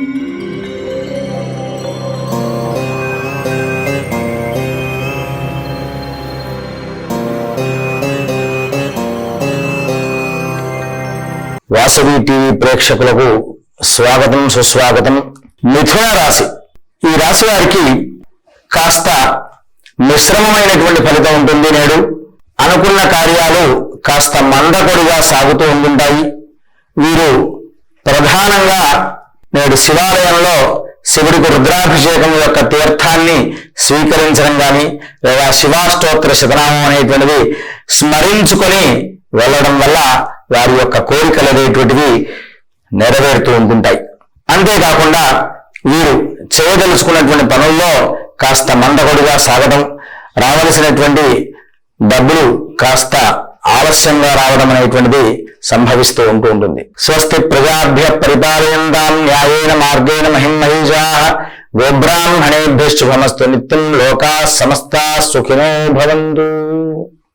Vasavi TV ప్రేక్షకులకు స్వాగతం సుస్వాగతం. మిథున రాశి. ఈ రాశి వారికి కాస్త మిశ్రమమైనటువంటి ఫలితం ఉంటుంది నేడు. అనుకున్న కార్యాలు కాస్త మందకొడిగా సాగుతూ ఉంటుంటాయి వీరు ప్రధానంగా నేడు శివాలయంలో శివుడికి రుద్రాభిషేకం యొక్క తీర్థాన్ని స్వీకరించడం కానీ లేదా శివాష్టోత్తర శతనామం అనేటువంటిది స్మరించుకొని వెళ్ళడం వల్ల వారి యొక్క కోరికలు అనేటువంటివి నెరవేరుతూ ఉంటుంటాయి. అంతేకాకుండా వీరు చేయదలుచుకున్నటువంటి పనుల్లో కాస్త మందకొడిగా సాగడం రావలసినటువంటి డబ్బులు కాస్త ఆలస్యంగా రావడం అనేటువంటిది సంభవిస్తూ ఉంటూ ఉంటుంది. స్వస్తి ప్రజాభ్య పరిపాలయంతాం న్యాయేన మార్గేణ మహిమహిజా గోబ్రాహ్మణేభ్య శుభమస్తు నిత్యం లోకా సమస్తా సుఖినో భవంతు.